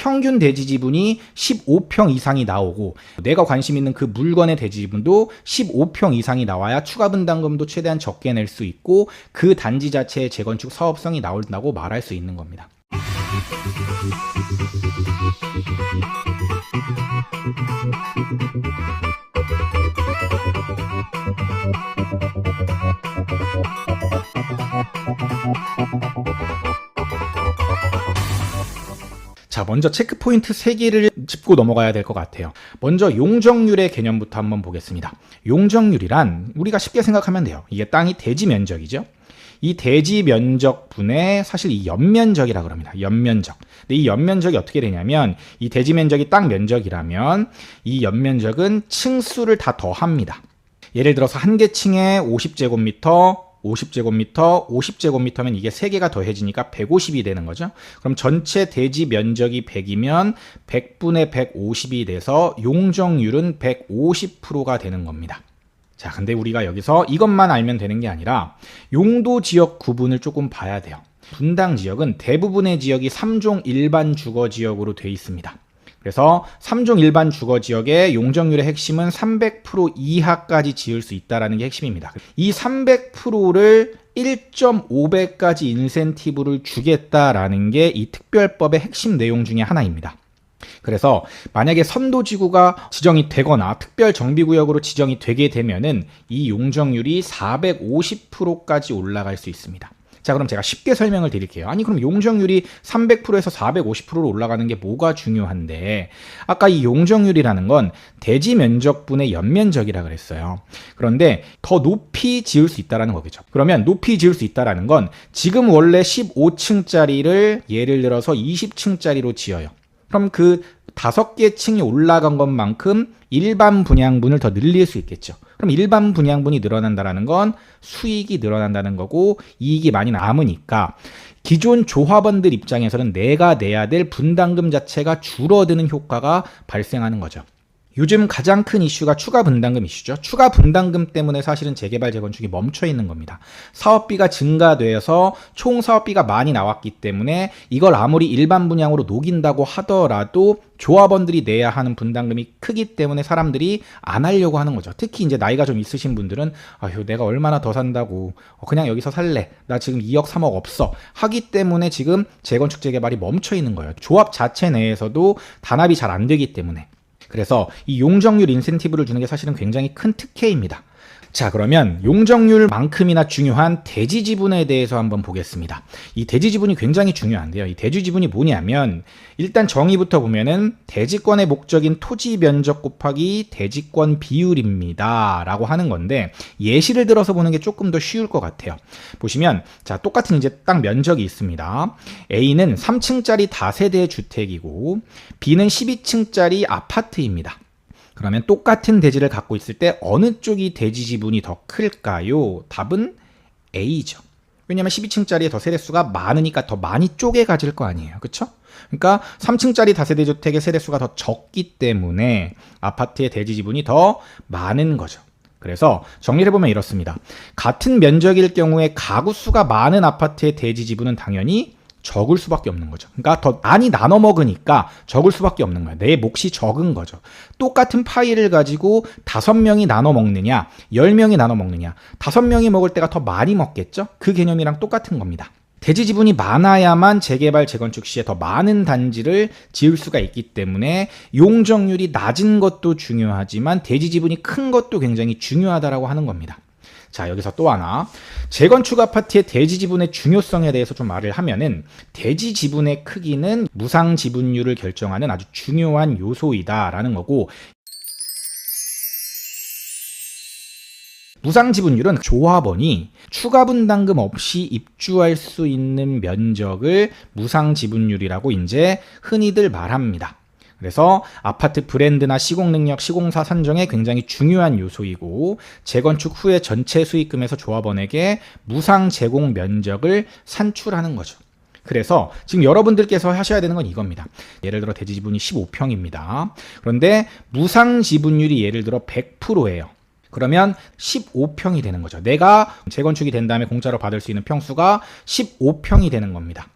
평균 대지 지분이 15평 이상이 나오고 내가 관심 있는 그 물건의 대지 지분도 15평 이상이 나와야 추가 분담금도 최대한 적게 낼 수 있고 그 단지 자체의 재건축 사업성이 나온다고 말할 수 있는 겁니다. 먼저 체크포인트 3개를 짚고 넘어가야 될 것 같아요. 먼저 용적률의 개념부터 한번 보겠습니다. 용적률이란 우리가 쉽게 생각하면 돼요. 이게 땅이 대지 면적이죠. 이 대지 면적분의 사실 이 연면적이라 그럽니다. 연면적. 근데 이 연면적이 어떻게 되냐면 이 대지 면적이 땅 면적이라면 이 연면적은 층수를 다 더합니다. 예를 들어서 한 개 층에 50제곱미터 50제곱미터, 50제곱미터면 이게 3개가 더해지니까 150이 되는 거죠. 그럼 전체 대지 면적이 100이면 100분의 150이 돼서 용적률은 150%가 되는 겁니다. 자, 근데 우리가 여기서 이것만 알면 되는 게 아니라 용도 지역 구분을 조금 봐야 돼요. 분당 지역은 대부분의 지역이 3종 일반 주거 지역으로 돼 있습니다. 그래서 3종 일반 주거 지역의 용적률의 핵심은 300% 이하까지 지을 수 있다라는 게 핵심입니다. 이 300%를 1.5배까지 인센티브를 주겠다라는 게 이 특별법의 핵심 내용 중에 하나입니다. 그래서 만약에 선도지구가 지정이 되거나 특별 정비구역으로 지정이 되게 되면은 이 용적률이 450%까지 올라갈 수 있습니다. 자, 그럼 제가 쉽게 설명을 드릴게요. 아니, 그럼 용적률이 300%에서 450%로 올라가는 게 뭐가 중요한데, 아까 이 용적률이라는 건 대지 면적분의 연면적이라 그랬어요. 그런데 더 높이 지을 수 있다라는 거겠죠. 그러면 높이 지을 수 있다라는 건 지금 원래 15층짜리를 예를 들어서 20층짜리로 지어요. 그럼 그 다섯 개 층이 올라간 것만큼 일반 분양분을 더 늘릴 수 있겠죠. 그럼 일반 분양분이 늘어난다라는 건 수익이 늘어난다는 거고 이익이 많이 남으니까 기존 조합원들 입장에서는 내가 내야 될 분담금 자체가 줄어드는 효과가 발생하는 거죠. 요즘 가장 큰 이슈가 추가 분담금 이슈죠. 추가 분담금 때문에 사실은 재개발 재건축이 멈춰 있는 겁니다. 사업비가 증가돼서 총 사업비가 많이 나왔기 때문에 이걸 아무리 일반 분양으로 녹인다고 하더라도 조합원들이 내야 하는 분담금이 크기 때문에 사람들이 안 하려고 하는 거죠. 특히 이제 나이가 좀 있으신 분들은 아휴 내가 얼마나 더 산다고 어, 그냥 여기서 살래. 나 지금 2억 3억 없어. 하기 때문에 지금 재건축 재개발이 멈춰 있는 거예요. 조합 자체 내에서도 단합이 잘 안 되기 때문에. 그래서 이 용적률 인센티브를 주는 게 사실은 굉장히 큰 특혜입니다. 자, 그러면 용적률만큼이나 중요한 대지 지분에 대해서 한번 보겠습니다. 이 대지 지분이 굉장히 중요한데요. 이 대지 지분이 뭐냐면 일단 정의부터 보면은 대지권의 목적인 토지 면적 곱하기 대지권 비율입니다. 라고 하는 건데 예시를 들어서 보는 게 조금 더 쉬울 것 같아요. 보시면 자, 똑같은 이제 딱 면적이 있습니다. A는 3층짜리 다세대 주택이고 B는 12층짜리 아파트입니다. 그러면 똑같은 대지를 갖고 있을 때 어느 쪽이 대지 지분이 더 클까요? 답은 A죠. 왜냐면 12층짜리에 더 세대수가 많으니까 더 많이 쪼개 가질 거 아니에요. 그쵸? 그러니까 3층짜리 다세대 주택의 세대수가 더 적기 때문에 아파트의 대지 지분이 더 많은 거죠. 그래서 정리를 해보면 이렇습니다. 같은 면적일 경우에 가구 수가 많은 아파트의 대지 지분은 당연히 적을 수밖에 없는 거죠. 그러니까 더 많이 나눠 먹으니까 적을 수밖에 없는 거예요. 내 몫이 적은 거죠. 똑같은 파이를 가지고 다섯 명이 나눠 먹느냐, 열 명이 나눠 먹느냐, 다섯 명이 먹을 때가 더 많이 먹겠죠? 그 개념이랑 똑같은 겁니다. 대지 지분이 많아야만 재개발 재건축 시에 더 많은 단지를 지을 수가 있기 때문에 용적률이 낮은 것도 중요하지만 대지 지분이 큰 것도 굉장히 중요하다라고 하는 겁니다. 자, 여기서 또 하나. 재건축 아파트의 대지 지분의 중요성에 대해서 좀 말을 하면은 대지 지분의 크기는 무상 지분율을 결정하는 아주 중요한 요소이다라는 거고 무상 지분율은 조합원이 추가 분담금 없이 입주할 수 있는 면적을 무상 지분율이라고 이제 흔히들 말합니다. 그래서 아파트 브랜드나 시공 능력, 시공사 선정에 굉장히 중요한 요소이고 재건축 후에 전체 수익금에서 조합원에게 무상 제공 면적을 산출하는 거죠. 그래서 지금 여러분들께서 하셔야 되는 건 이겁니다. 예를 들어 대지 지분이 15평입니다. 그런데 무상 지분율이 예를 들어 100%예요. 그러면 15평이 되는 거죠. 내가 재건축이 된 다음에 공짜로 받을 수 있는 평수가 15평이 되는 겁니다.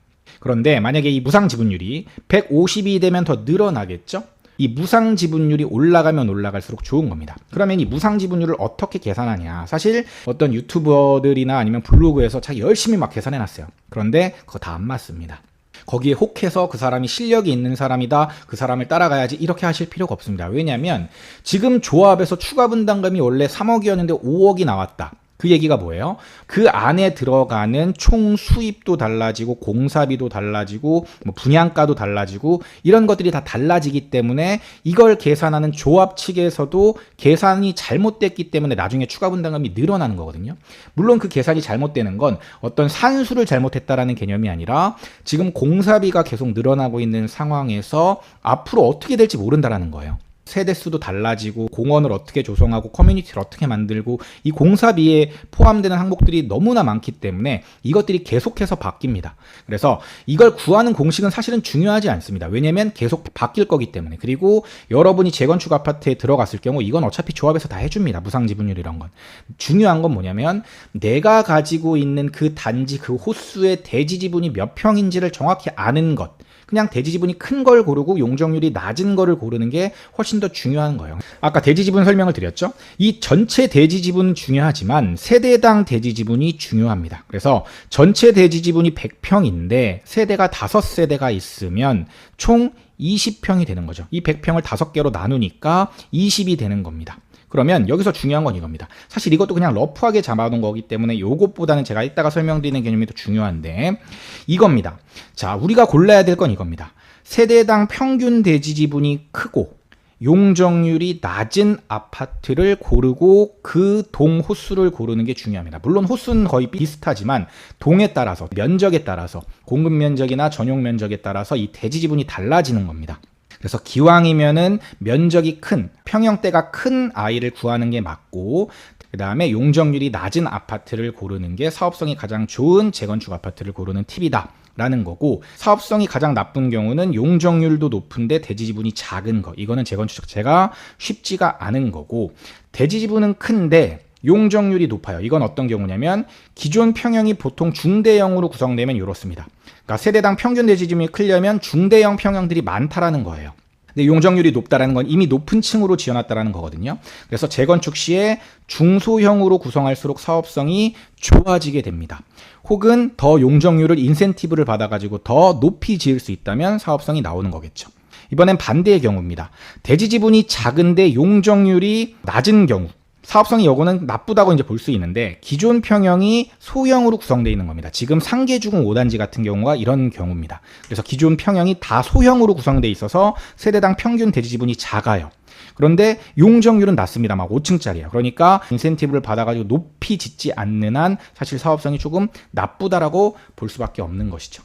그런데 만약에 이 무상 지분율이 150이 되면 더 늘어나겠죠? 이 무상 지분율이 올라가면 올라갈수록 좋은 겁니다. 그러면 이 무상 지분율을 어떻게 계산하냐? 사실 어떤 유튜버들이나 아니면 블로그에서 자기 열심히 막 계산해 놨어요. 그런데 그거 다 안 맞습니다. 거기에 혹해서 그 사람이 실력이 있는 사람이다. 그 사람을 따라가야지. 이렇게 하실 필요가 없습니다. 왜냐하면 지금 조합에서 추가 분담금이 원래 3억이었는데 5억이 나왔다. 그 얘기가 뭐예요? 그 안에 들어가는 총 수입도 달라지고 공사비도 달라지고 뭐 분양가도 달라지고 이런 것들이 다 달라지기 때문에 이걸 계산하는 조합 측에서도 계산이 잘못됐기 때문에 나중에 추가 분담금이 늘어나는 거거든요. 물론 그 계산이 잘못되는 건 어떤 산수를 잘못했다라는 개념이 아니라 지금 공사비가 계속 늘어나고 있는 상황에서 앞으로 어떻게 될지 모른다라는 거예요. 세대수도 달라지고 공원을 어떻게 조성하고 커뮤니티를 어떻게 만들고 이 공사비에 포함되는 항목들이 너무나 많기 때문에 이것들이 계속해서 바뀝니다. 그래서 이걸 구하는 공식은 사실은 중요하지 않습니다. 왜냐하면 계속 바뀔 거기 때문에 그리고 여러분이 재건축 아파트에 들어갔을 경우 이건 어차피 조합에서 다 해줍니다. 무상 지분율 이런 건 중요한 건 뭐냐면 내가 가지고 있는 그 단지 그 호수의 대지 지분이 몇 평인지를 정확히 아는 것. 그냥 대지 지분이 큰 걸 고르고 용적률이 낮은 거를 고르는 게 훨씬 더 중요한 거예요. 아까 대지 지분 설명을 드렸죠? 이 전체 대지 지분은 중요하지만 세대당 대지 지분이 중요합니다. 그래서 전체 대지 지분이 100평인데 세대가 5세대가 있으면 총 20평이 되는 거죠. 이 100평을 5개로 나누니까 20이 되는 겁니다. 그러면 여기서 중요한 건 이겁니다. 사실 이것도 그냥 러프하게 잡아놓은 거기 때문에 요것보다는 제가 이따가 설명드리는 개념이 더 중요한데 이겁니다. 자, 우리가 골라야 될 건 이겁니다. 세대당 평균 대지 지분이 크고 용적률이 낮은 아파트를 고르고 그 동 호수를 고르는 게 중요합니다. 물론 호수는 거의 비슷하지만 동에 따라서 면적에 따라서 공급 면적이나 전용 면적에 따라서 이 대지 지분이 달라지는 겁니다. 그래서 기왕이면은 면적이 큰 평형대가 큰 아이를 구하는 게 맞고 그 다음에 용적률이 낮은 아파트를 고르는 게 사업성이 가장 좋은 재건축 아파트를 고르는 팁이다. 라는 거고 사업성이 가장 나쁜 경우는 용적률도 높은데 대지 지분이 작은 거 이거는 재건축 자체가 쉽지가 않은 거고 대지 지분은 큰데 용적률이 높아요. 이건 어떤 경우냐면 기존 평형이 보통 중대형으로 구성되면 이렇습니다. 그러니까 세대당 평균 대지 지분이 크려면 중대형 평형들이 많다라는 거예요. 근데 용적률이 높다라는 건 이미 높은 층으로 지어놨다라는 거거든요. 그래서 재건축 시에 중소형으로 구성할수록 사업성이 좋아지게 됩니다. 혹은 더 용적률을 인센티브를 받아가지고 더 높이 지을 수 있다면 사업성이 나오는 거겠죠. 이번엔 반대의 경우입니다. 대지 지분이 작은데 용적률이 낮은 경우. 사업성이 요거는 나쁘다고 이제 볼 수 있는데 기존 평형이 소형으로 구성되어 있는 겁니다. 지금 상계주공 5단지 같은 경우가 이런 경우입니다. 그래서 기존 평형이 다 소형으로 구성되어 있어서 세대당 평균 대지 지분이 작아요. 그런데 용적률은 낮습니다. 막 5층짜리야. 그러니까 인센티브를 받아가지고 높이 짓지 않는 한 사실 사업성이 조금 나쁘다라고 볼 수밖에 없는 것이죠.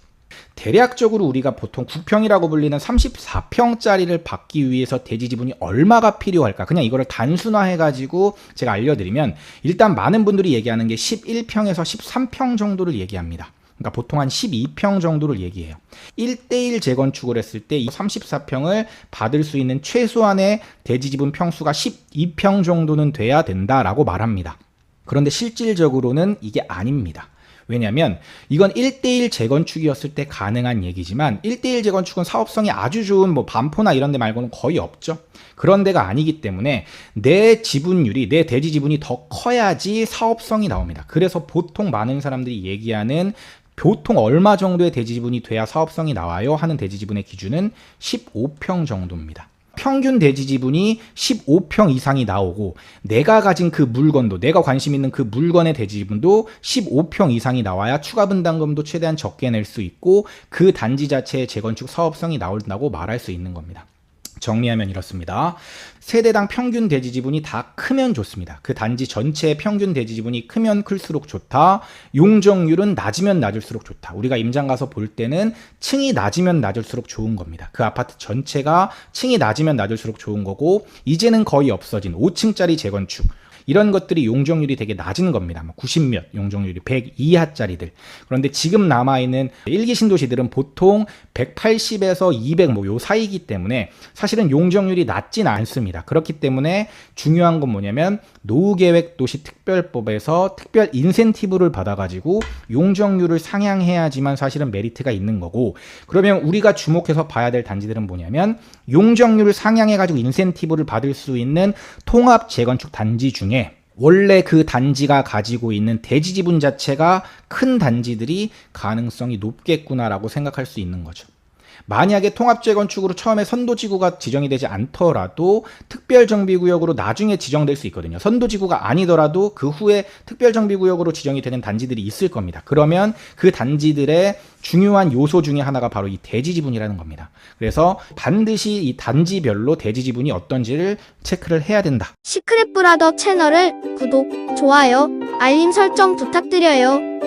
대략적으로 우리가 보통 9평이라고 불리는 34평짜리를 받기 위해서 대지 지분이 얼마가 필요할까? 그냥 이거를 단순화해 가지고 제가 알려드리면 일단 많은 분들이 얘기하는 게 11평에서 13평 정도를 얘기합니다. 그러니까 보통 한 12평 정도를 얘기해요. 1대1 재건축을 했을 때 이 34평을 받을 수 있는 최소한의 대지 지분 평수가 12평 정도는 돼야 된다라고 말합니다. 그런데 실질적으로는 이게 아닙니다. 왜냐하면 이건 1대1 재건축이었을 때 가능한 얘기지만 1대1 재건축은 사업성이 아주 좋은 뭐 반포나 이런 데 말고는 거의 없죠. 그런 데가 아니기 때문에 내 지분율이 내 대지 지분이 더 커야지 사업성이 나옵니다. 그래서 보통 많은 사람들이 얘기하는 보통 얼마 정도의 대지 지분이 돼야 사업성이 나와요 하는 대지 지분의 기준은 15평 정도입니다. 평균 대지 지분이 15평 이상이 나오고 내가 가진 그 물건도 내가 관심 있는 그 물건의 대지 지분도 15평 이상이 나와야 추가 분담금도 최대한 적게 낼 수 있고 그 단지 자체의 재건축 사업성이 나온다고 말할 수 있는 겁니다. 정리하면 이렇습니다. 세대당 평균 대지 지분이 다 크면 좋습니다. 그 단지 전체의 평균 대지 지분이 크면 클수록 좋다. 용적률은 낮으면 낮을수록 좋다. 우리가 임장 가서 볼 때는 층이 낮으면 낮을수록 좋은 겁니다. 그 아파트 전체가 층이 낮으면 낮을수록 좋은 거고 이제는 거의 없어진 5층짜리 재건축 이런 것들이 용적률이 되게 낮은 겁니다. 90몇, 용적률이 100 이하짜리들. 그런데 지금 남아있는 일기 신도시들은 보통 180에서 200 뭐 요 사이이기 때문에 사실은 용적률이 낮진 않습니다. 그렇기 때문에 중요한 건 뭐냐면 노후계획도시특별법에서 특별 인센티브를 받아가지고 용적률을 상향해야지만 사실은 메리트가 있는 거고 그러면 우리가 주목해서 봐야 될 단지들은 뭐냐면 용적률을 상향해가지고 인센티브를 받을 수 있는 통합 재건축 단지 중에 원래 그 단지가 가지고 있는 대지 지분 자체가 큰 단지들이 가능성이 높겠구나라고 생각할 수 있는 거죠. 만약에 통합재건축으로 처음에 선도지구가 지정이 되지 않더라도 특별정비구역으로 나중에 지정될 수 있거든요. 선도지구가 아니더라도 그 후에 특별정비구역으로 지정이 되는 단지들이 있을 겁니다. 그러면 그 단지들의 중요한 요소 중에 하나가 바로 이 대지 지분이라는 겁니다. 그래서 반드시 이 단지별로 대지 지분이 어떤지를 체크를 해야 된다. 시크릿 브라더 채널을 구독, 좋아요, 알림 설정 부탁드려요.